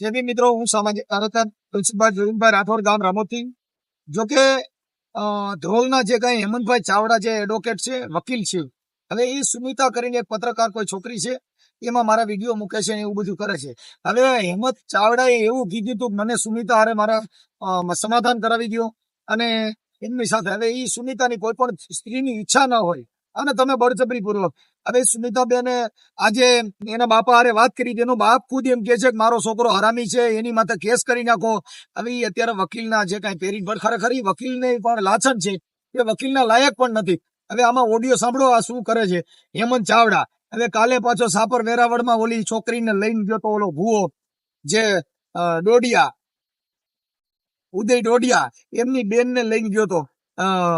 જે બી મિત્રો, હું સામાજિક કાર્યકર તુલસીભાઈ જોઈનભાઈ રાઠોડ ગામ રામોથી જો કે ધ્રોલના જે કઈ હેમંતભાઈ ચાવડા જે એડવોકેટ છે, વકીલ છે, હવે એ સુમિતા કરીને એક પત્રકાર કોઈ છોકરી છે, એમાં મારા વીડિયો મૂકે છે એવું બધું કરે છે. હવે હેમંત ચાવડાએ એવું કીધું હતું મને સુમિતા હારે મારા સમાધાન કરાવી દો અને એમની સાથે, હવે એ સુનિતાની કોઈ પણ સ્ત્રીની ઈચ્છા ન હોય અને તમે બળજબરી પૂર્વક. હવે સુમિતાબેને આજે એના બાપા હારે વાત કરી, તેનો બાપ ખુદ એમ કે છે કે, મારો છોકરો હરામી છે, એની માથે કેસ કરી નાખો. હવે અત્યારે વકીલના જે કાંઈ પેરી પર ખરેખર વકીલને પણ લાછન છે, એ વકીલના લાયક પણ નથી. હવે આમાં ઓડિયો સાંભળો, આ શું કરે છે? હેમંત ચાવડા. હવે કાલે પાછો સાપર વેરાવળમાં ઓલી છોકરીને લઈને ગયો તો ઓલો ભૂવો, જે ડોડિયા, ઉદય ડોડિયા, એમની બેનને લઈને ગયો તો.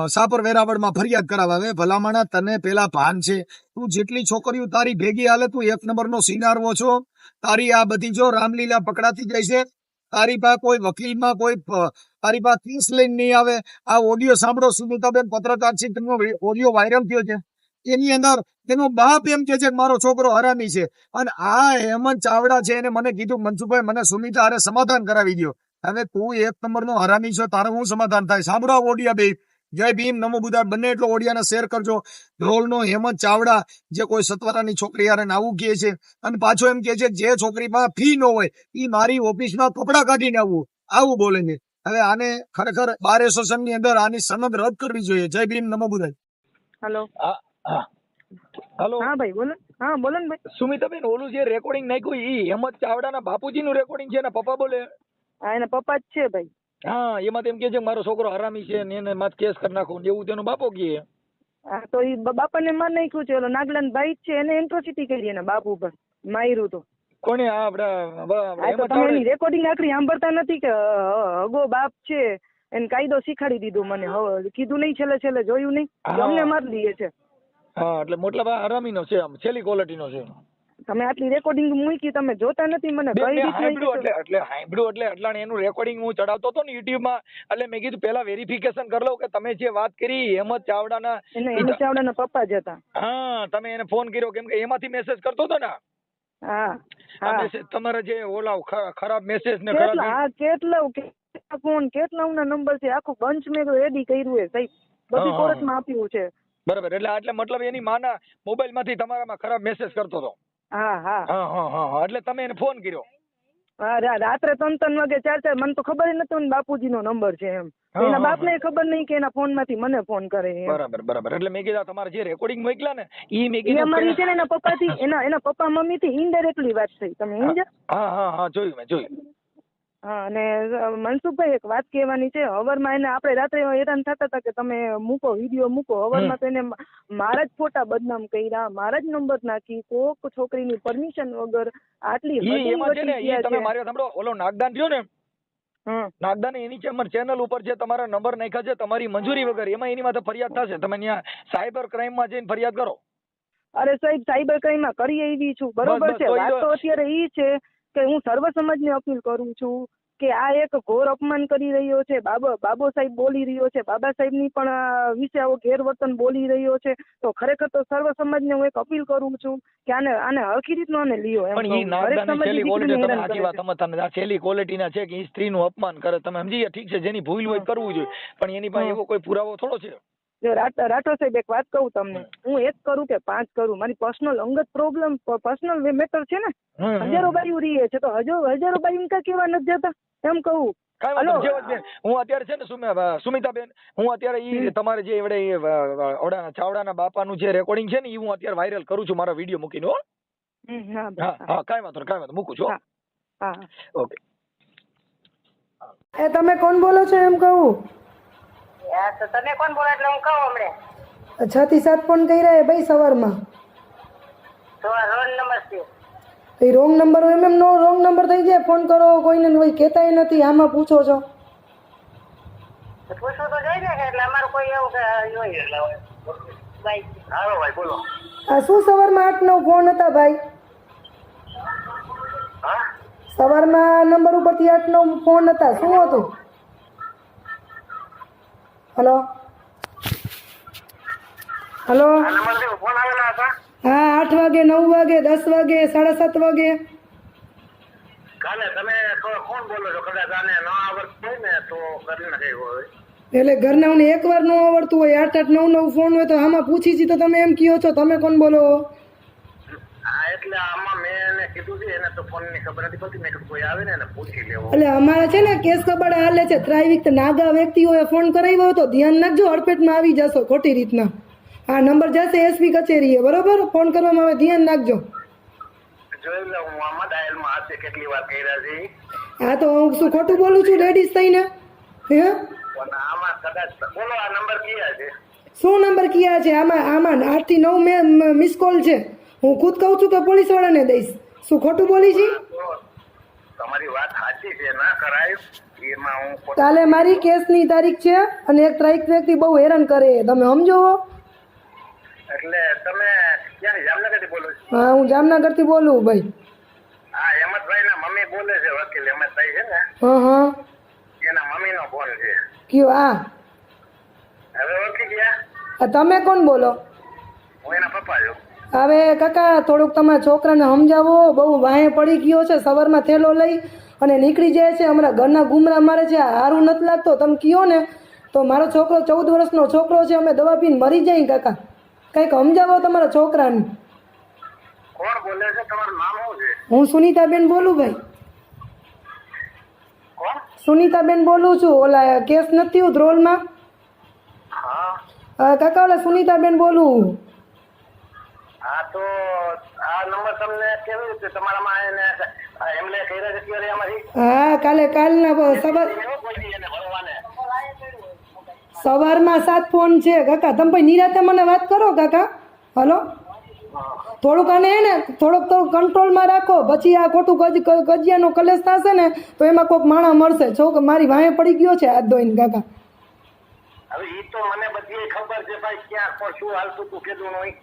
સાપર વેરાવળમાં ફરિયાદ કરાવે હવે ભલામણા તને પેલા ભાન છે. તું જેટલી છોકરીઓ તારી ભેગી હાલે, તું એક નંબરનો સિનારવો છો. તારી આ બધી જો રામલીલા પકડાતી જાય છે, તારી પાસે કોઈ વકીલમાં કોઈ તારી પાસે કેસ લઈને નહીં આવે. આ ઓડિયો સાંભળો સુમિતાબેન પત્રકાર છે, તેમનો ઓડિયો વાયરલ થયો છે. એની અંદર તેનો બાપ એમ કે છે કે મારો છોકરો હરામી છે. અને આ હેમંત ચાવડા છે, એને મને કીધું મનસુભાઈ મને સુમિતા હારે સમાધાન કરાવી દો હવે તું એક નંબરનો હરામી છો, તારે હું સમાધાન થાય? સાંભળો ઓડિયા બે જય ભીમ નમો બુદ્ધા બંને એટલો ઓડિયાને શેર કરજો. ધ્રોલનો હેમંત ચાવડા જે કોઈ સત્વરાની છોકરી યાર આવું કહે છે અને પાછો એમ કે છે જે છોકરીમાં ફી ન હોય એ મારી ઓફિસમાં કપડાં કાઢીને આવવું આવું બોલે છે. હવે આને ખરેખર બાર એસોસિએશનની અંદર આની સનદ રદ કરવી જોઈએ. જય ભીમ નમો બુદ્ધાય. હેલો હેલો હા. ભાઈ બોલો. હા બોલો ને ભાઈ. સુમિતાબેન ઓલું જે રેકોર્ડિંગ નાખ્યું એ હેમંત ચાવડાના બાપુજીનું રેકોર્ડિંગ છે ને પપ્પા બોલે? હા એના પપ્પા જ છે ભાઈ. હા એમાં તેમ કે છે મારો છોકરો હરામી છે ને એને માથે કેસ કરી નાખો એવું તેનો બાપો કહે. હા તો એ બાપાને માર નાખ્યું છે ઓલો નાગલાન ભાઈ છે એને એન્ટ્રોસિટી કરી એના બાપુ પર માર્યું તો. કોને આ આપડા તમે એની રેકોર્ડિંગ આખરી સાંભળતા નથી કે હગો બાપ છે એને કાયદો શીખાડી દીધો મને હવે કીધું નહીં છેલ્લે છેલ્લે જોયું નહીં. અમને મારી દઈએ છે. હા એટલે મોટલા ભાઈ હરામી નો છે આમ છેલ્લી ક્વોલિટીનો છે. તમે આટલી રેકોર્ડિંગ મૂકી તમે જોતા નથી મને કઈ રીતે એટલે એટલે સાંભળ્યું એટલે એટલા એનું રેકોર્ડિંગ હું ચડાવતો હતો ને YouTube માં એટલે મેં કીધું પેલા વેરિફિકેશન કરી લઉં કે તમે જે વાત કરી હેમંત ચાવડાના એને ચાવડાના પપ્પા જ હતા. હા તમે એને ફોન કર્યો કેમ કે એમાંથી મેસેજ કરતો હતો ને હા હા. તમારા જે ઓલા ખરાબ મેસેજ ને ખરાબ હા કેટલા ફોન કેટલા ઉના નંબર છે? આખું બંચ મેં રેડી કર્યું છે સાહેબ. બધી. કોર્ટમાં આપ્યું છે. બરાબર એટલે એટલે મતલબ એની માના મોબાઈલમાંથી તમારામાં ખરાબ મેસેજ કરતો હતો. હા હા. હા હા હા હા. એટલે તમે એને ફોન કર્યો? હા રાત્રે ત્રણ ત્રણ વાગે ચાર ચાર મને તો ખબર નતું બાપુજી નો નંબર છે એમ. એના બાપ ને ખબર નહીં કે એના ફોનમાંથી મને ફોન કરે બરાબર બરાબર. એટલે મેં કીધા તમારે જે રેકોર્ડિંગ મોકલા ને એ મેં કીધું અમારી છે ને એના પપ્પા થી એના એના પપ્પા મમ્મી થી ઇનડાયરેક્ટલી વાત થઈ. તમે સમજ્યા? હા હા હા જોયું મેં જોયું. હા અને મનસુખભાઈ એક વાત કહેવાની છે. હવરમાં એને આપણે રાત્રે હેરાન થતા હતા કે તમે મૂકો વીડિયો મૂકો. હવરમાં તો એને મારા જ ફોટા બદનામ કર્યા મારા જ નંબર નાખી કોક છોકરીની પરમિશન વગર આટલી તમે મારી સાંભળો. ઓલો નાગદાન રહ્યો ને નાગદાન એની ચેનલ ઉપર જે તમારા નંબર નાખ્યા છે તમારી મંજૂરી વગર એમાં એની માથે ફરિયાદ થશે. તમે ત્યાં સાયબર ક્રાઇમમાં જઈને ફરિયાદ કરો. અરે સાહેબ સાયબર ક્રાઇમમાં કરી આવી છું. બરોબર છે. વાત તો- તો અત્યારે ઈ છે. કે હું સર્વ સમાજને અપીલ કરું છું કે આ એક ઘોર અપમાન કરી રહ્યો છે. બાબો બાબો સાહેબ બોલી રહ્યો છે. બાબા સાહેબની પણ વિશે આવો ગેરવર્તન બોલી રહ્યો છે. તો ખરેખર તો સર્વ સમાજને હું એક અપીલ કરું છું કે આને આને હરખી રીતનો આને લ્યો એમ પણ ઈ નાગદાન છેલ્લી ક્વોલિટી તમે સાચી વાત તમે તમે આ છેલ્લી ક્વોલિટી છે કે ઈ સ્ત્રીનું અપમાન કરે. તમે સમજી ગયા? ઠીક છે જેની ભૂલ હોય કરવું જોઈએ. પણ એની પાસે એવો કોઈ પુરાવો થોડો છે? જો રાઠોડ સાહેબ એક વાત કહું તમને. હું એક કરું કે પાંચ કરું. મારી પર્સનલ અંગત પ્રોબ્લેમ પર્સનલ મેટર છે ને. હજારો બાયું રહીએ છે તો હજો હજારો બાયું કા કેવા નથી જતા એમ કહું. વાંધો હું અત્યારે છે ને સુમે- સુમિતાબેન હું અત્યારે ઈ તમારે જે એવડે ઓડાના ચાવડાના બાપાનું જે રેકોર્ડિંગ છે ને ઈ હું અત્યારે વાયરલ કરું છું. મારા વીડિયો મૂકીને હો. હા હા કાઈ હા કાંઈ વાંધો વાંધો મૂકું છું હા. હા ઓકે એ તમે કોણ બોલો છો એમ કહું? હા તો તમે કોણ બોલો એટલે હું કહું હમણે? છ થી સાત ફોન કર્યા એ ભાઈ સવારમાં. તો આ રોલ નંબર છે. તો એ રોંગ નંબર હોય એમ એમ નો રોંગ નંબર થઈ જાય ફોન કરો કોઈને ભાઈ કહેતાય નથી આમાં પૂછો છો. તો પૂછવું તો જોઈએ ને એટલે અમારું કોઈ એવું કે હોય ભાઈ હાલો ભાઈ બોલો. આ શું સવારમાં આઠ નવ ફોન હતા ભાઈ? હા? સવારમાં નંબર ઉપરથી આઠ નવ ફોન હતા શું હતું? હલો? હલો? હા આઠ વાગે નવ વાગે દસ વાગે સાડા સાત વાગે. એટલે તમે એક વાર બોલો છો ન આવડતું હોય આઠ આઠ નવ નવ ફોન હોય તો આમાં પૂછી છી તો તમે એમ કહો છો તમે કોણ બોલો? એટલે આમાં મેં એને કીધું છે એને તો ફોનની ખબર નથી પડતી. મેં કીધું કોઈ આવે ને એને પૂછી લેવો. એટલે અમારા છે ને કેસ ખબર હાલે છે ત્રાવિક નાગા વ્યક્તિઓએ ફોન કરાવ્યો હોય તો ધ્યાન નાખજો અડપેટમાં આવી જશો ખોટી રીતના. આ નંબર જશે એસપી કચેરીએ બરોબર? ફોન કરવામાં આવે ધ્યાન નાખજો જોઈ લે હું આમાં કેટલી વાર કર્યા છે. હા તો હું શું ખોટું બોલું છું લેડીઝ થઈને? હે? પણ આમાં કદાચ બોલો આ નંબર કયા છે? શું નંબર કયા છે? આમાં આમાં આઠથી નવ મેં મિસ કોલ છે. હું ખુદ કહું છું કે પોલીસવાળાને દઈશ. શું ખોટું બોલી છી તમારી વાત સાચી છે ના કરાય. એમાં હું કાલે મારી કેસની તારીખ છે અને એક ત્રાઈક વ્યક્તિ બહુ હેરાન કરે તમે સમજો એટલે તમે ક્યાં જામનગરથી બોલો છો? હા હું જામનગરથી બોલું ભાઈ. હા હેમંતભાઈ ના મમ્મી બોલે છે વકીલ હેમંતભાઈ છે ને? હા હા. એના મમ્મી નો ફોન છે. કયો આ? હવે ઓળખી ગયા આ તમે કોણ બોલો? હું એના પપ્પા છું. હવે કાકા થોડુંક તમારા છોકરાને સમજાવો. બહુ વાંહે પડી ગયો છે સવારમાં થેલો લઈ અને નીકળી જાય છે. હમણાં ઘરના ગુમરા મારે છે સારું નથી લાગતો. તમે કયો ને? તો મારો છોકરો ચૌદ વર્ષનો છોકરો છે અમે દવા પીને મરી જાય કાકા. કંઈક સમજાવો તમારા છોકરાને. કોણ બોલે છે? તમારું નામ શું છે? હું સુનીતાબેન બોલું ભાઈ. કોણ? સુનીતાબેન બોલું છું. ઓલા કેસ નથી થયું ધ્રોલમાં હા કાકા ઓલા સુનીતાબેન બોલું. હા તો આ નંબર તમને કેવી રીતે? તમારામાં એને એમને કર્યા છે ત્યારે એમાંથી હા કાલે કાલના સવાર સવારમાં સાત ફોન છે. કાકા તમે ભાઈ નિરાતે મને વાત કરો કાકા. હલો? થોડુંક આને હે ને થોડોક તો કંટ્રોલમાં રાખો. પછી આ ખોટું ગજ ગજિયાનો કલેશ થશે ને તો એમાં કોઈક માણા મળશે. છોક મારી વાંહે પડી ગયો છે હાથ ધોઈને કાકા. હવે એ તો મને બધી ખબર છે ભાઈ ક્યાં શું હાલતું તું કીધું નહીં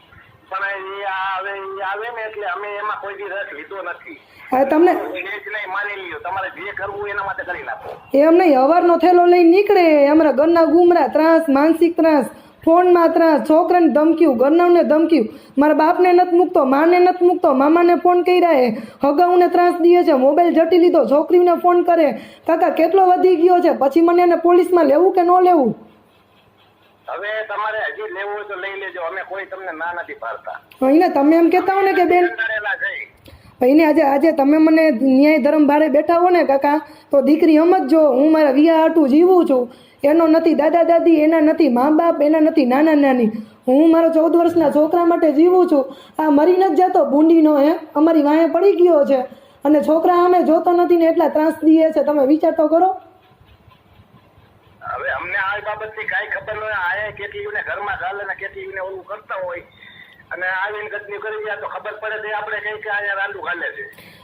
પણ એ આવે ઈ આવે ને એટલે અમે એમાં કોઈ દી રસ લીધો નથી. હવે તમને એ જ નહીં માની લ્યો. તમારે જે કરવું એના માટે કરી નાખો. એમ નહીં હવારનો થેલો લઈને નીકળે. અમારા ઘરના ગુમરા ત્રાસ માનસિક ત્રાસ ફોનમાં ત્રાસ છોકરાને ધમક્યું ઘરનાઓને ધમક્યું. મારા બાપને નથી મૂકતો માને નથી મૂકતો મામાને ફોન કર્યા એ. હગાઉને ત્રાસ દે છે મોબાઈલ જટી લીધો છોકરીને ફોન કરે. કાકા કેટલો વધી ગયો છે? પછી મને એને પોલીસમાં લેવું કે ન લેવું? હવે તમારે હજી લેવું હોય તો લઈ લેજો. અમે કોઈ તમને ના નથી પાડતા. એને તમે એમ કહેતા હો ને કે બેન ભાઈને આજે આજે તમે મને ન્યાય ધર્મ ભારે બેઠા હો ને કાકા તો દીકરી સમજજો હું મારા વિયા હાટું જીવું છું. એનો નથી દાદા દાદી એના નથી મા બાપ એના નથી નાના નાની. હું મારા ચૌદ વર્ષના છોકરા માટે જીવું છું. આ મરી નથી જતો ભૂંડીનો હે? અમારી વાંહે પડી ગયો છે. અને છોકરા અમે જોતો નથી ને એટલા ત્રાસ દઈએ છે. તમે વિચાર તો કરો. હવે અમને આ બાબતથી કાંઈ ખબર ન હોય. આયા કેટલી ને ઘરમાં ચાલે ને કેટલી ને ઓલું કરતા હોય. અને આવીને ગતની કરી ગયા તો ખબર પડે છે આપણે કઈ કે અહીંયા રાંડું ખાલે છે.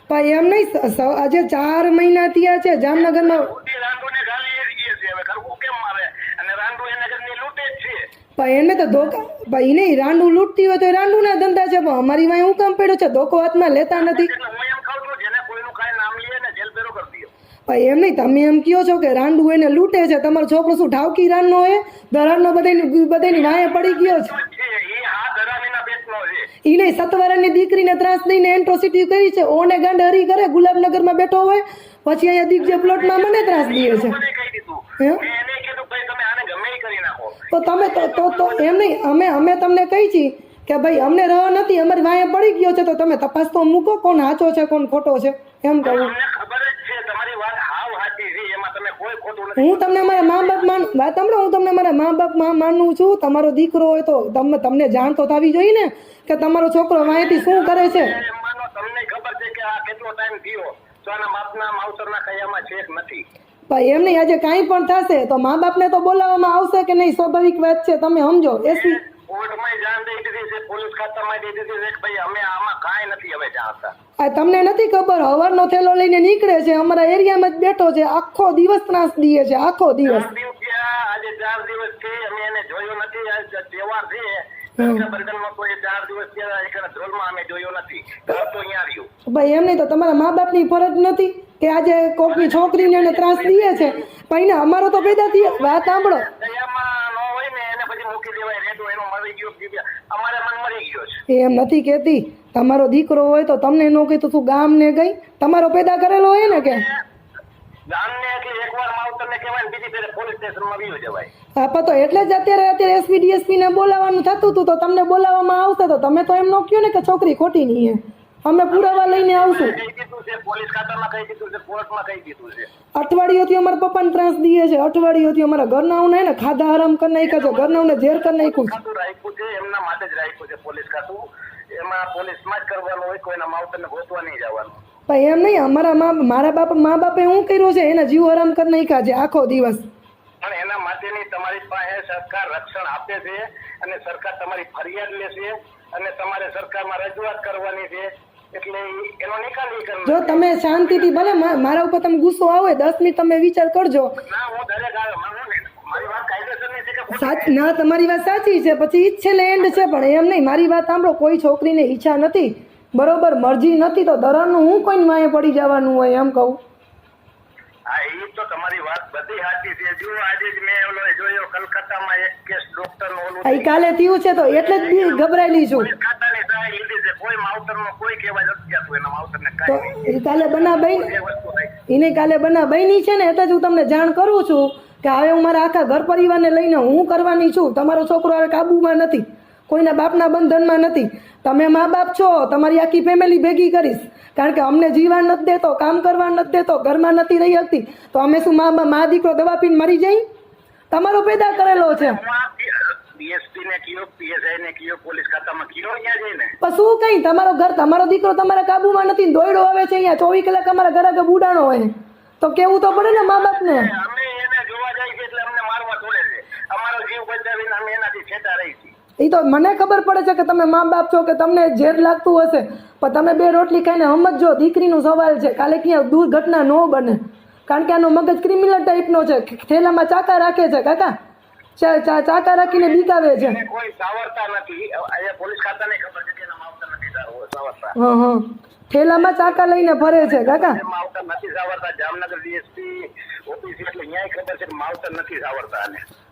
પણ એમ નહીં આજે ચાર મહિના થયા છે જામનગરમાં રાંડુને ગાલી એ છે હવે કરવું કેમ મારે? અને રાંડુ એને ઘરની લૂંટે જ છે. પણ એને તો ધોકા ભાઈ નહીં રાંડું લૂંટતી હોય તો રાંડુ ના ધંધા છે પણ અમારી વાય હું કામ પડ્યો છે? ધોકો હાથમાં લેતા નથી એટલે હું એમ કહું છું જેને કોઈનું કાંઈ નામ લે ને જેલ ભેરો કરી દો ભાઈ, એમ નહીં, તમે એમ કહો છો કે રાંડુ એને લૂંટે છે, તમારો છોકરો શું ઠાવકી રાનનો હોય? દરારનો બધાની બધાની વાંહે પડી ગયો છે. એ નહીં દીકરીને ત્રાસ દઈને એન્ટ્રોસિટી કરી છે, ઓને ગાંડ હરી કરે, ગુલાબનગરમાં બેઠો હોય, પછી અહીંયા દિગ્જય પ્લોટમાં મને ત્રાસ દે છે. તો તમે તો તો એમ નહીં, અમે અમે તમને કહી છીએ કે ભાઈ, અમને રહ નથી, અમારી વાંહે પડી ગયો છે, તો તમે તપાસ તો મૂકો, કોણ સાચો છે, કોણ ખોટો છે, એમ કહું અમને ખબર જ છે તમારી વાત હાવ સાચી છે એમાં તમે કોઈ ખોટું નથી હું તમને મારા મા બાપ માન વાત સાંભળો હું તમને મારા મા બાપમાં માનું છું તમારો દીકરો હોય તો તમને તમને જાણ તો થવી જોઈએ ને કે તમારો છોકરો માહિતી શું કરે છે? તમને ખબર છે કે આ કેટલો ટાઈમ થયો તો આના બાપના માવતરના કયામાં છે કે નથી. ભાઈ એમ નહીં આજે કાંઈ પણ થશે તો મા બાપને તો બોલાવવામાં આવશે કે નહીં સ્વાભાવિક વાત છે તમે સમજો એસી કોર્ટમાં જાણ દઈ દીધી છે પોલીસ ખાતામાં દઈ દીધી છે કે ભાઈ અમે આમાં કાંઈ નથી હવે જાણતા. આ તમને નથી ખબર હવારનો થેલો લઈને નીકળે છે અમારા એરિયામાં જ બેઠો છે આખો દિવસ ત્રાસ દીએ છે આખો દિવસ. આજે ચાર દિવસ છે અમે એને જોયો નથી તહેવાર છે. ભાઈ એમ નહીં તો તમારા મા બાપની ફરજ નથી કે આજે કોકની છોકરીને એને ત્રાસ દીએ છે. ને અમારો તો પેદા થયો. વાત સાંભળો દયામાં ન હોય ને એને પછી મૂકી દેવાય રેડો એનો મરી ગયો દિવ્યા અમારે મન મરી ગયો છે? એમ નથી કહેતી. તમારો દીકરો હોય તો તમને ન કહી તો તું ગામને ગઈ? તમારો પેદા કરેલો હોય ને કે? ને તો એટલે જ અત્યારે અત્યારે એસપી ડીએસપી ને બોલાવવાનું થતું હતું તો તમને બોલાવવામાં આવશે તો તમે તો એમ નો કહ્યું ને કે છોકરી ખોટી નહીં હે. અમે પુરાવા લઈને આવશું. કહી દીધું છે પોલીસ ખાતામાં કહી દીધું છે કોર્ટમાં કહી દીધું છે. અઠવાડિયોથી અમારા પપ્પાને ત્રાસ દીએ છે. અઠવાડિયોથી અમારા ઘરનાઓને ને ખાધા આરામ કરી નાખ્યા છે ઘરનાઓને ઝેર કરી નાખ્યું છે. એમના માટે જ રાખ્યું છે પોલીસ ખાતું. એમાં પોલીસમાં જ કરવાનું હોય કોઈના માવતરને ગોતવા નહીં જવાનું. પણ એમ નહીં અમારા મા મારા બાપ મા બાપે શું કર્યું છે? એના જીવ આરામ કરી નાખ્યા છે આખો દિવસ. પણ એના માટેની તમારી પાસે સરકાર રક્ષણ આપે છે અને સરકાર તમારી ફરિયાદ લેશે અને તમારે સરકારમાં રજૂઆત કરવાની છે. જો તમે શાંતિથી ભલે મારા ઉપર તમે ગુસ્સો આવે દસ મિનિટ તમે વિચાર કરજો. ના તમારી વાત સાચી છે પછી છેલ્લે એન્ડ છે પણ એમ નહીં મારી વાત સાંભળો કોઈ છોકરીને ઈચ્છા નથી. બરોબર મરજી નથી તો દરારનું હું કોઈ માએ પડી જવાનું હોય એમ કહું. હા એ તો તમારી વાત બધી સાચી છે. જો આજે જ મેં ઓલો જોયો કલકત્તામાં એક કેસ ડોક્ટર નો ઓલું આ કાલે થયું છે તો એટલે જ ગભરાયેલી છું. પોલીસ ખાતાની સહાય લીધી છે. કોઈ માવતરનો કોઈ કહેવાય નથી જતું એના માવતર ને કાંઈ કાલે બના એ થાય એને કાલે બના બહેની છે ને એટલે જ હું તમને જાણ કરું છું કે હવે હું મારા આખા ઘર પરિવારને લઈને હું કરવાની છું. તમારો છોકરો હવે કાબુમાં નથી. કોઈના બાપના બંધનમાં નથી. તમે મા બાપ છો તમારી આખી ફેમિલી ભેગી કરીશ. કારણ કે અમને જીવા નથી દેતો કામ કરવા નથી દેતો ઘરમાં નથી રહી શકતી. તો અમે શું મા મા દીકરો દવા પીને મરી જઈ? તમારો પેદા કરેલો છે. શું કઈ? તમારો ઘર તમારો દીકરો તમારા કાબુમાં નથી દોયડો આવે છે અહીંયા. ચોવીસ કલાક અમારા ઘર આગળ બુડાણો હોય. તો કેવું તો પડે ને મા બાપને? અમે જોવા જાય છે એટલે અમને મારવા છોડે છે. અમારો જીવ બચાવીને અમે એનાથી છેટા રહી છીએ. એ તો મને ખબર પડે છે કે તમે મા બાપ છો કે તમને ઝેર લાગતું હશે. પણ તમે બે રોટલી ખાઈને સમજો દીકરીનો સવાલ છે. કાલે ક્યાં દુર્ઘટના ન બને. કારણ કે આનો મગજ ક્રિમિનલ ટાઈપનો છે. થેલામાં ચાકા રાખે છે કાકા. ચાકા રાખીને બીકાવે છે. હં હં. થેલામાં ચાકા લઈને ફરે છે કાકા. જામનગર ડીએસપી ઓફિસ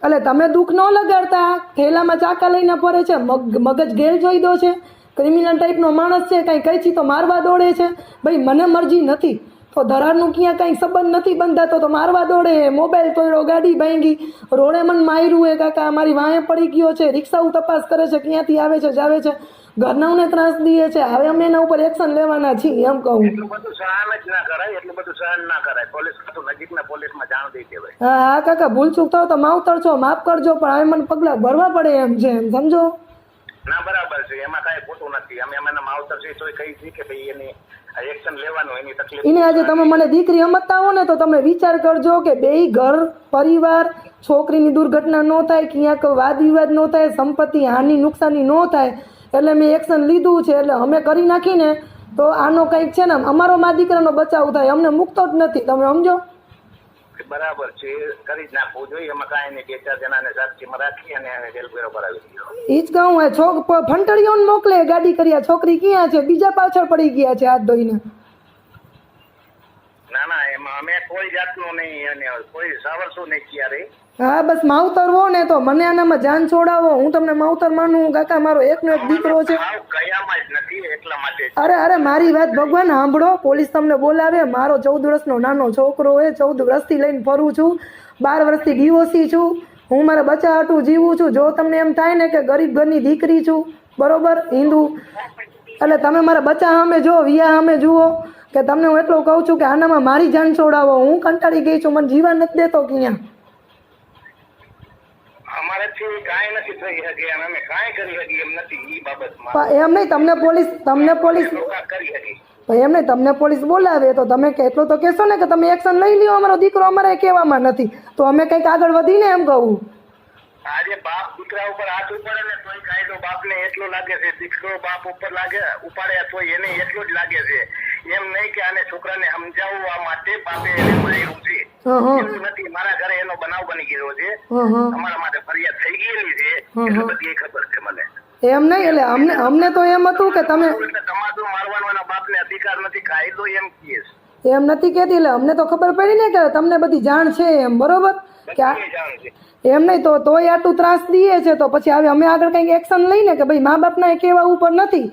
એટલે તમે દુઃખ ન લગાડતા. થેલામાં ચાકા લઈને ફરે છે, મગ, મગજ ઘેર જોઈ દો છે. ક્રિમિનલ ટાઈપનો માણસ છે, કાંઈ કઈ છે તો મારવા દોડે છે. ભાઈ, મને મરજી નથી. તો ધરારનું ક્યાં કાંઈ સંબંધ નથી બંધાતો તો મારવા દોડે. મોબાઈલ તોડ્યો, ગાડી ભાંગી. રોડે મન માર્યું એ કાકા, મારી વાંહે પડી ગયો છે. રિક્ષાઓ તપાસ કરે છે, ક્યાંથી આવે છે, જાવે છે. ઘરનાઓને ત્રાસ દઈએ છે. હવે અમે એના ઉપર એક્શન લેવાના છીએ એમ કહું. એટલું બધું સહન જ ના કરાય એટલું બધું સહન ના કરાય. પોલીસ તો નજીકના પોલીસમાં જાણ દઈ દેવાય હા હા કાકા ભૂલચૂક થાવ તો માવતર છો માફ કરજો પણ હવે મને પગલાં ભરવા પડે એમ છે એમ સમજો. ના બરાબર છે. એમાં કાંઈ ખોટું નથી. અમે એમના માવતર છે તોય કહી છીએ કે ભાઈ એની એક્શન લેવાનું એની તકલીફ એને આજે તમે મને દીકરી સમજતા હો ને તો તમે વિચાર કરજો કે બેય ઘર પરિવાર છોકરીની દુર્ઘટના ન થાય ક્યાંક વાદ વિવાદ ન થાય સંપત્તિ હાનિ નુકસાની ન થાય એટલે મેં એક્શન લીધું છે એટલે અમે કરી નાખીને તો આનો કંઈક છે ને અમારો મા દીકરાનો બચાવ થાય અમને મૂકતો જ નથી તમે સમજો? બરાબર છે કરી જ નાખવું જોઈએ એમાં કાંઈ નહીં બે ચાર જણાને સાક્ષીમાં રાખી અને એને જેલ ભેરો કરાવી એ જ કહું છોક ફંટડીઓને મોકલે ગાડી કર્યા છોકરી ક્યાં છે? બીજા પાછળ પડી ગયા છે હાથ ધોઈને. ના ના એમાં અમે કોઈ જાતનું નહીં અને કોઈ સાવરશું નહીં ક્યારે. હા બસ માવતર હો ને તો મને આનામાં જાન છોડાવો. હું તમને માવતર માનું કાકા મારો એકનો એક દીકરો છે. જ જ. અરે અરે મારી વાત ભગવાન સાંભળો. પોલીસ તમને બોલાવે. મારો ચૌદ વર્ષનો નાનો છોકરો હોય ચૌદ વર્ષથી લઈને ફરું છું. બાર વર્ષથી ડીઓસી છું. હું મારા બચ્ચા હાટું જીવું છું. જો તમને એમ થાય ને કે ગરીબ ઘરની દીકરી છું બરોબર? હિન્દુ. એટલે તમે મારા બચ્ચા સામે જુઓ વિયા સામે જુઓ. કે તમને હું એટલું કહું છું કે આનામાં મારી જાન છોડાવો. હું કંટાળી ગઈ છું મને જીવા નથી દેતો ક્યાં. એમ નહીં તમને પોલીસ તમને પોલીસ લોકો કરી શકીએ ભાઈ એમ નહીં તમને પોલીસ બોલાવે તો તમે એટલું તો કહેશો ને કે તમે એક્શન લઈ લ્યો અમારો દીકરો અમારે કહેવામાં નથી. તો અમે કંઈક આગળ વધીને એમ કહું. આજે બાપ દીકરા ઉપર હાથ ઉપાડે ને તોય કાયદો બાપને એટલો લાગે છે દીકરો બાપ ઉપર લાગે ઉપાડે તોય એને એટલો જ લાગે છે. એમ નહીં કે આને છોકરાને સમજાવવા માટે બાપે એને માર્યું છે. એવું નથી. મારા ઘરે એનો બનાવ બની ગયો છે. અમારા માટે ફરિયાદ થઈ ગયેલી છે. એટલે બધી એ ખબર છે મને. એમ નહીં? એટલે અમને અમને તો એમ હતું કે તમે તમારું મારવાનો એના બાપને અધિકાર નથી. કાયદો એમ કહે છે. એમ નથી કહેતી? એટલે અમને તો ખબર પડી ને કે તમને બધી જાણ છે એમ બરોબર? કે આ જાણ છે. એમ નહીં તો તોય આટલું ત્રાસ દઈએ છે. તો પછી હવે અમે આગળ કંઈક એક્શન લઈને કે ભાઈ મા બાપના કહેવા ઉપર નથી?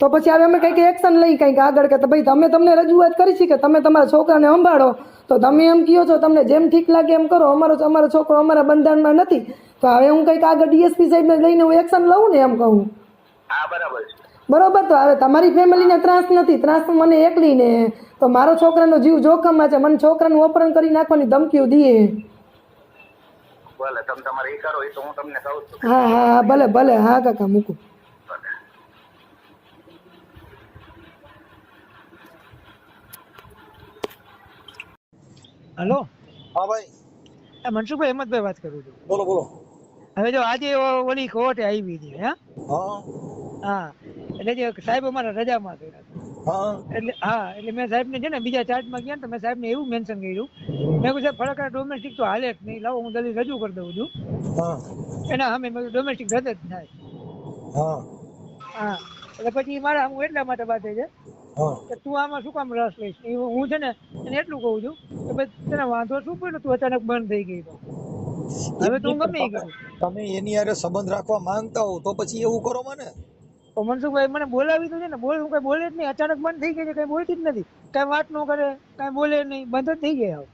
તો પછી હવે અમે કંઈક એક્શન લઈ કંઈક આગળ કે ભાઈ તમે તમને રજૂઆત કરી છે કે તમે તમારા છોકરાને સંભાળો. તો તમે એમ કહો છો તમને જેમ ઠીક લાગે એમ કરો. અમારો અમારો છોકરો અમારા બંધારણમાં નથી. તો હવે હું કંઈક આગળ ડીએસપી સાહેબને લઈને હું એક્શન લઉં ને એમ કહું. હા બરાબર તો હવે તમારી ફેમિલીને ત્રાસ નથી. ત્રાસ મને એકલીને તો મારો છોકરાનો જીવ જોખમમાં છે. મને છોકરાનું ઓપરેશન કરી નાખવાની ધમકીઓ દઈએ. ભલે તમે તમારે એ કરો એ તો હું તમને કહું છું. હા હા ભલે ભલે. હા કાકા મૂકું. હલો? હા ભાઈ. મનસુખભાઈ હેમંતભાઈ વાત કરું છું. બોલો બોલો. હવે જો આજે ઓલી કોર્ટે આવી હતી હા? હા. એટલે જે સાહેબ અમારા રજામાં ગયા એટલે હા એટલે મેં સાહેબ ને છે ને બીજા ચાર્ટમાં ગયા ને તો મેં સાહેબને એવું મેન્શન કર્યું. મેં કહ્યું સાહેબ ફરક ડોમેસ્ટિક તો હાલે જ નહીં. લાવો હું દલીલ રજૂ કરી દઉં છું. એના સામે મેં ડોમેસ્ટિક રદ જ થાય. હા. હા. એટલે પછી મારા હું એટલા માટે વાત છે? કે તું આમાં શું કામ રસ લઈશ? હું છે ને એને એટલું કહું છું કે ભાઈ તને વાંધો શું પડ્યો? તું અચાનક બંધ થઈ ગઈ હવે તું ગમે તમે એની યારે સંબંધ રાખવા માંગતા હો તો પછી એવું કરો મને. તો મનસુખભાઈ મને બોલાવી તો છે ને બોલ હું કઈ બોલે જ નહીં. અચાનક બંધ થઈ ગઈ છે કઈ બોલતી જ નથી. કઈ વાત ન કરે કઈ બોલે નહીં. બંધ જ થઈ ગયા હવે.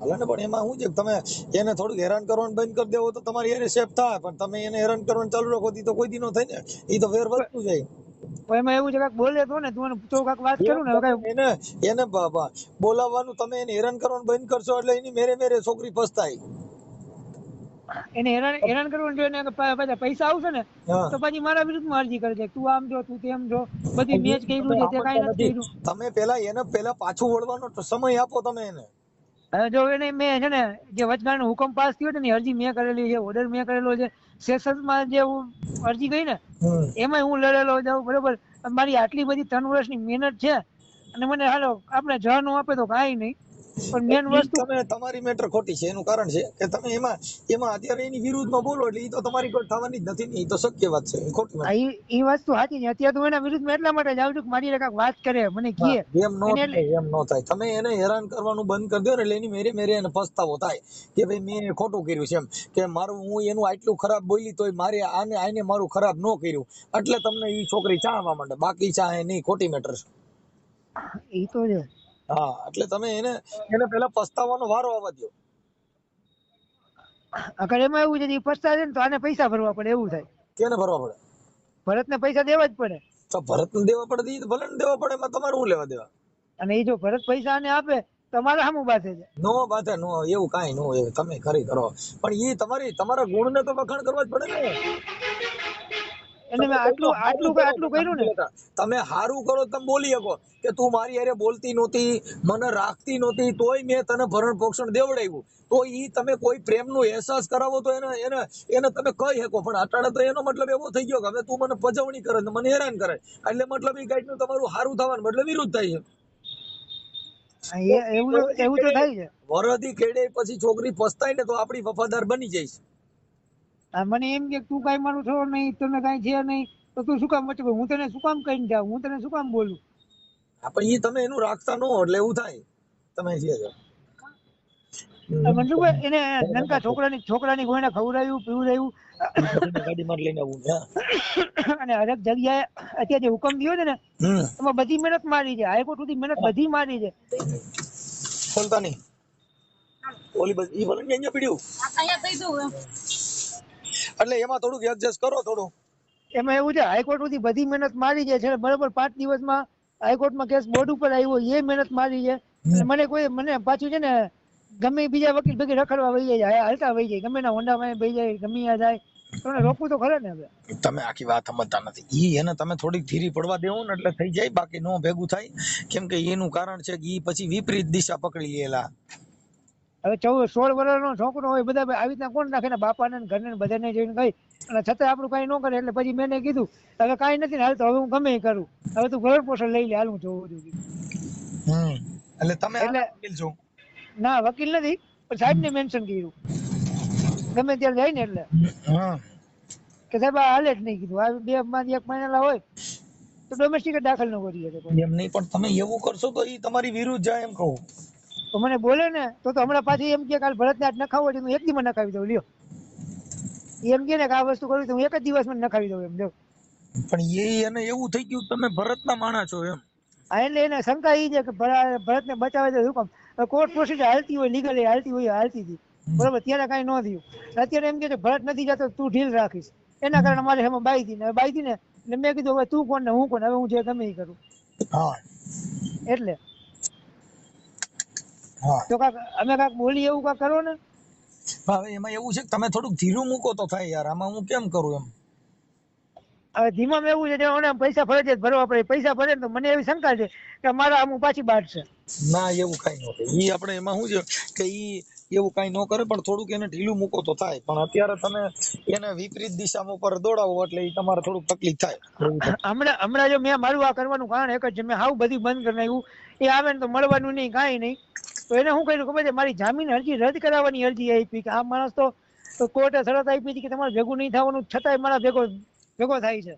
હાલે ને પણ એમાં શું છે કે તમે એને થોડુંક હેરાન કરવાનું બંધ કરી દેવો તો તમારી એને સેફ થાય. પણ તમે એને હેરાન કરવાનું ચાલુ રાખો તો કોઈ દી નો થાય ને. એ તો વેર વધતું જાય એમાં એવું છે કાક બોલે તો ને તું એને તો કાક વાત કરું ને એને એને બ- બ- બોલાવવાનું તમે એને હેરાન કરવાનું બંધ કરશો એટલે એની મેરે મેરે છોકરી પસ્તાય. એને હેરાન હેરાન કરવાનું જો એને પાછા પૈસા આવશે ને તો પછી મારા વિરુદ્ધમાં અરજી કરે છે. તું આમ જો તું તેમ જો બધી મેચ કર્યું છે તે કાંઈ નથી કર્યું. તમે પેલા એને પેલા પાછું વળવાનો સમય આપો તમે એને. જો એને મેં છે ને જે વચગાળાનો હુકમ પાસ થયો ને એ અરજી મેં કરેલી છે ઓર્ડર મેં કરેલો છે સેશન્સમાં જે હું અરજી ગઈ ને એમાં હું લડેલો જાઉં બરોબર? મારી આટલી બધી ત્રણ વર્ષની મહેનત છે અને મને હાલો આપણે જવાનું આપે તો કાંઈ નહીં. પણ મેન વસ્તુ તમે તમારી મેટર ખોટી છે એનું કારણ છે કે તમે એમાં એમાં અત્યારે એની વિરુદ્ધમાં બોલો એટલે એ તો તમારી કોઈ થવાની જ નથી ને એ તો શક્ય વાત છે ખોટી વાત ઈ વસ્તુ સાચી છે અત્યારે તો એના વિરુદ્ધમાં એટલા માટે જાઉં છું કે મારી કાંઈક વાત કરે મને કહે. એમ નો થાય એમ નો થાય. તમે એને હેરાન કરવાનું બંધ કરી દો ને એટલે એની મેરે મેરે એને પસ્તાવો થાય કે ભાઈ મેં ખોટું કર્યું છે એમ કે મારું હું એનું આટલું ખરાબ બોલી તોય મારે આને આને મારું ખરાબ ન કર્યું. એટલે તમને ઈ છોકરી ચાહવા માંડે બાકી ચાહે નહીં ખોટી મેટર છે. એ તો છે. હા એટલે તમે એને એને પહેલા પસ્તાવાનો વારો આવવા દો અગર એમાં એવું છે કે પસ્તાવે ને તો આને પૈસા ભરવા પડે એવું થાય. કેને ભરવા પડે? ભરતને પૈસા દેવા જ પડે. તો ભરતને દેવા પડે તો ભલે ને દેવા પડે એમાં તમારે શું લેવા દેવા? અને એ જો ભરત પૈસા આને આપે તમારા મારા સામું બાથે છે? નો બાધે નો એવું કાંઈ નો એવું તમે ખરી કરો. પણ ઈ તમારી તમારા ગુણને તો વખાણ કરવા જ પડે ને. એને મેં આટલું આટલું આટલું કર્યું ને? તમે હારું કરો તમે બોલી શકો કે તું મારી હારે બોલતી નહોતી મને રાખતી નહોતી તોય મેં તને ભરણ પોષણ દેવડાવ્યું. તો ઈ તમે કોઈ પ્રેમનો અહેસાસ કરાવો તો એને એને એને તમે કહી શકો. પણ અટાણે તો એનો મતલબ એવો થઈ ગયો કે હવે તું મને પજવણી કરે મને હેરાન કરે. એટલે મતલબ ઈ કાંઈકનું તમારું હારું થવાનું મતલબ વિરુદ્ધ થાય છે એવું એવું તો થાય છે. વરદી કેડે પછી છોકરી પસ્તાય ને તો આપણી વફાદાર બની જાય આ મને એમ કે તું કાંઈ મારું છો નહીં તને કાંઈ છે નહીં તો તું શું કામ વચ્ચે? હું તને શું કામ કહીને જાઉં? હું તને શું કામ બોલું? પણ ઈ તમે એનું રાખતા ન હો એટલે એવું થાય. તમે જે. એને છોકરાની છોકરાની કોઈને ખવડાવ્યું પીવડાવ્યું. ગાડીમાં લઈને આવું અને હરેક જગ્યાએ અત્યારે જે હુકમ થયો છે ને એમાં બધી મહેનત મારી છે. હાઈકોર્ટ સુધી મહેનત બધી મારી છે. બોલતા નહીં ઓલી બસ ઈ ભલે ને અહીંયા પીડ્યું એટલે એમાં થોડુંક એડજસ્ટ કરો થોડું. એમાં એવું છે હાઈકોર્ટ સુધી બધી મહેનત મારી છે છેલ્લે બરોબર પાંચ દિવસમાં હાઈકોર્ટમાં કેસ બોર્ડ ઉપર આવ્યો એ મહેનત મારી છે. મને કોઈ મને પાછું છે ને ગમે બીજા વકીલ ભેગી રખડવા વહી જાય હાલતા વહી જાય ગમે ના હોન્ડામાં વહી જાય ગમે આ જાય. તો એને રોકવું તો ખરે ને હવે. તમે આખી વાત સમજતા નથી. ઈ એને તમે થોડીક ધીરી પડવા દેવો ને એટલે થઈ જાય બાકી નો ભેગું થાય. કેમ કે એનું કારણ છે કે ઈ પછી વિપરીત દિશા પકડી લેલા હવે ચૌદ સોળ વર્ષનો છોકરો હોય બધા આવી રીતના કોણ નાખે ને? બાપાને ને ઘરને બધાને જઈને કહી અને છતાં આપણું કાંઈ ન કરે એટલે પછી મેં કીધું હવે કાંઈ નથી ને હાલ તો હવે હું ગમે કરું. હવે તું ભરણ પોષણ લઈ લે હાલ હું જોઉં છું. એટલે તમે એટલે- ના વકીલ નથી પણ સાહેબ ને મેન્શન કર્યું. ગમે ત્યારે જાય ને એટલે. હા. કે સાહેબ આ હાલે જ નહીં કીધું. આ બે માંથી એક મહિના હોય તો ડોમેસ્ટિક દાખલ ન કરી શકે એમ નહીં પણ તમે એવું કરશો તો એ તમારી વિરુદ્ધ જાય એમ કહું. તો મને બોલે ને તો તો હમણાં પાછી એમ કે કાલ ભરતને આજ નખાવો છે હું એક દિવસ નખાવી દઉં લ્યો. એમ કે ને કે આ વસ્તુ કરવી તો હું એક જ દિવસમાં નખાવી દઉં એમ જો પણ એ એને એવું થઈ ગયું તમે ભરતના માણા છો એમ. એટલે એને શંકા એ છે કે ભરા- ભરતને બચાવે તો શું કામ? કોર્ટ પ્રોસિજર હાલતી હોય લીગલી હાલતી હોય હાલતી હતી. બરોબર ત્યારે કાંઈ ન થયું. અત્યારે એમ કે ભરત નથી જતો તું ઢીલ રાખીશ. એના કારણે મારે એમાં બાઈ હતી ને બાઈ હતી ને એટલે મેં કીધું હવે તું કોણ ને હું કોણ? હવે હું જે ગમે એ કરું. હા. એટલે તો કાક અમે કાક બોલી એવું કાક કરો ને? હવે એમાં એવું છે કે તમે થોડુંક ધીરું મૂકો તો થાય યાર આમાં હું કેમ કરું એમ? હવે ધીમામાં એવું છે ઓને પૈસા ફરજિયાત ભરવા પડે. પૈસા ભરે તો મને એવી શંકા છે કે મારા આમ પાછી બાટશે ના એવું કઈ ન થાય. ઈ આપણે એમાં શું છે કે ઈ એવું કઈ ન કરે પણ થોડુંક એને ઢીલું મૂકો તો થાય. પણ અત્યારે તમે એને વિપરીત દિશામાં ઉપર દોડાવો એટલે ઈ તમારે થોડુંક તકલીફ થાય. હમણાં હમણાં જો મેં મારું આ કરવાનું કારણ એક જ છે. મેં હાવ બધું બંધ કરી નાખ્યું. એ આવે ને તો મળવાનું નહીં કાંઈ નહીં. તો એને શું કર્યું ખબર છે? મારી જામીન અરજી રદ કરાવવાની અરજી આપી કે આ માણસ તો કોર્ટે શરત આપી હતી કે તમારે ભેગું નહીં થવાનું છતાંય મારા ભેગો ભેગો થાય છે.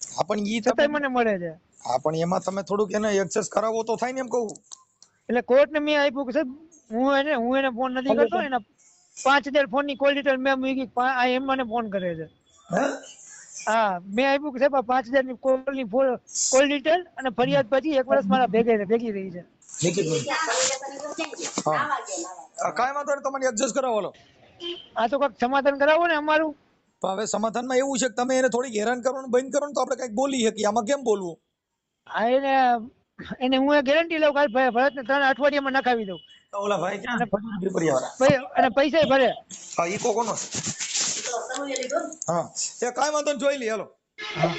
હા પણ ઈ છતાંય મને મળે છે. હા પણ એમાં તમે થોડુંક એને એક્સેસ કરાવો તો થાય ને એમ કહું. એટલે કોર્ટને મેં આપ્યું કે સાહેબ હું એને હું એને ફોન નથી કરતો એના પાંચ હજાર ફોનની કોલ ડિટેલ મેં મૂકી આ એમ મને ફોન કરે છે. હે? મેં આપ્યું કે સાહેબ પાંચ હજારની કોલની કોલ ડિટેલ અને ફરિયાદ પછી એક વર્ષ મારા ભેગે ભેગી રહી છે. કાંઈ વાંધો નહીં તમારે એડજસ્ટ કરાવો લો આ તો કાંઈક સમાધાન કરાવો ને અમારું. તો હવે સમાધાનમાં એવું છે કે તમે એને થોડીક હેરાન કરવાનું બંધ કરો ને તો આપણે કંઈક બોલી શકીએ. આમાં કેમ બોલવું? આ એને એને હું ગેરંટી લઉં કાલ ભાઈ ભરતને ત્રણ અઠવાડિયામાં નખાવી દઉં. ઓલા ભાઈ ક્યાં? ભાઈ અને પૈસા ભરે. હા ઈ કોકોનો હા. એ કાંઈ વાંધો નહીં જોઈ લે હાલો. હા.